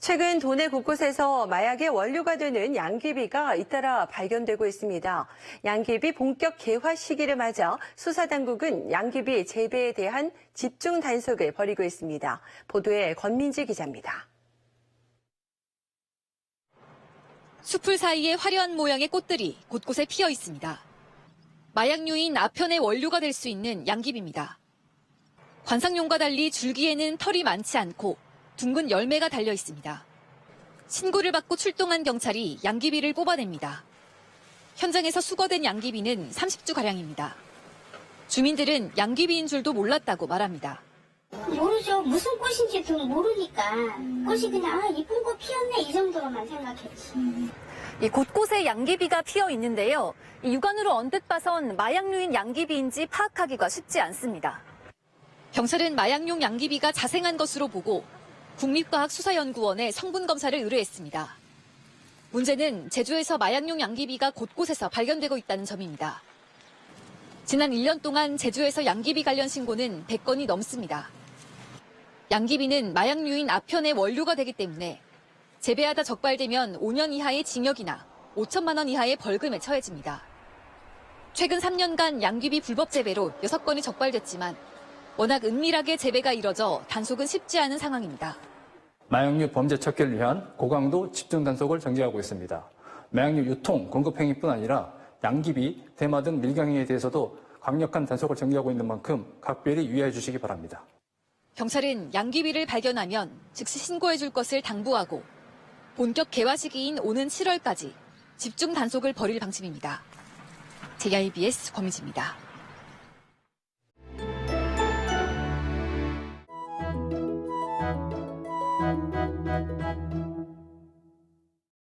최근 도내 곳곳에서 마약의 원료가 되는 양귀비가 잇따라 발견되고 있습니다. 양귀비 본격 개화 시기를 맞아 수사당국은 양귀비 재배에 대한 집중 단속을 벌이고 있습니다. 보도에 권민지 기자입니다. 숲풀 사이에 화려한 모양의 꽃들이 곳곳에 피어 있습니다. 마약류인 아편의 원료가 될 수 있는 양귀비입니다. 관상용과 달리 줄기에는 털이 많지 않고 둥근 열매가 달려 있습니다. 신고를 받고 출동한 경찰이 양귀비를 뽑아냅니다. 현장에서 수거된 양귀비는 30주가량입니다. 주민들은 양귀비인 줄도 몰랐다고 말합니다. 모르죠. 무슨 꽃인지 도 모르니까 꽃이 그냥 아 이쁜 꽃 피었네 이 정도로만 생각했지. 이 곳곳에 양귀비가 피어 있는데요. 이 육안으로 언뜻 봐선 마약류인 양귀비인지 파악하기가 쉽지 않습니다. 경찰은 마약용 양귀비가 자생한 것으로 보고 국립과학수사연구원에 성분 검사를 의뢰했습니다. 문제는 제주에서 마약용 양귀비가 곳곳에서 발견되고 있다는 점입니다. 지난 1년 동안 제주에서 양귀비 관련 신고는 100건이 넘습니다. 양귀비는 마약류인 아편의 원료가 되기 때문에 재배하다 적발되면 5년 이하의 징역이나 5천만 원 이하의 벌금에 처해집니다. 최근 3년간 양귀비 불법 재배로 6건이 적발됐지만 워낙 은밀하게 재배가 이뤄져 단속은 쉽지 않은 상황입니다. 마약류 범죄 척결을 위한 고강도 집중 단속을 정지하고 있습니다. 마약류 유통, 공급 행위뿐 아니라 양귀비, 대마 등 밀강행위에 대해서도 강력한 단속을 정지하고 있는 만큼 각별히 유의해 주시기 바랍니다. 경찰은 양귀비를 발견하면 즉시 신고해 줄 것을 당부하고 본격 개화 시기인 오는 7월까지 집중 단속을 벌일 방침입니다. JIBS 권미지입니다. Música